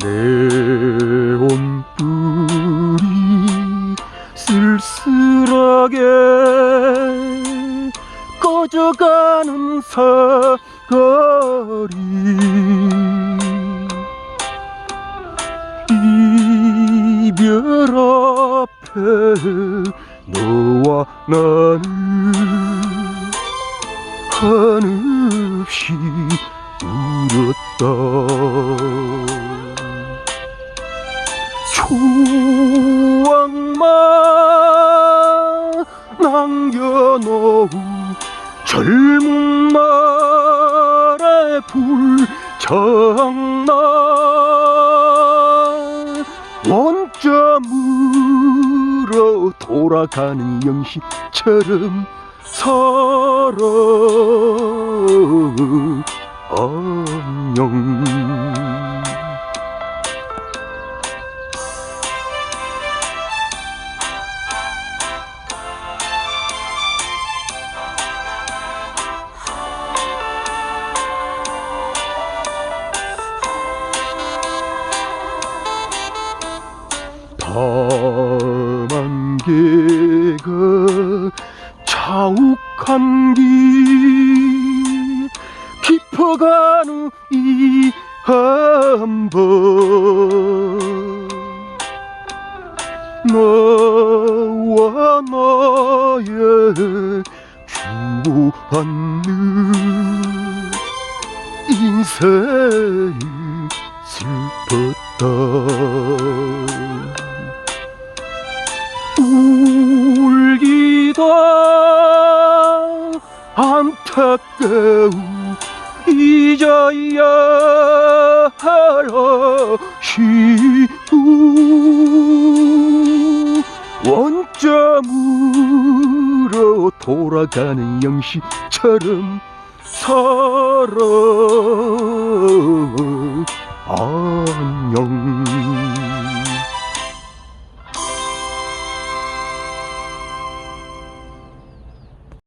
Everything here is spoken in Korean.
내 온 불이 쓸쓸하게 꺼져가는 사거리. 이별 앞에 너와 나는 한없이 울었다 말의 불장난 원점으로 돌아가는 영시처럼 살아 밤안개가 자욱한 길 깊어가는 이 한번 너와 나의 주고받는 인생이 슬펐다 다 안타까운 잊어야 할 아쉬움 원점으로 돌아가는 영시처럼 살아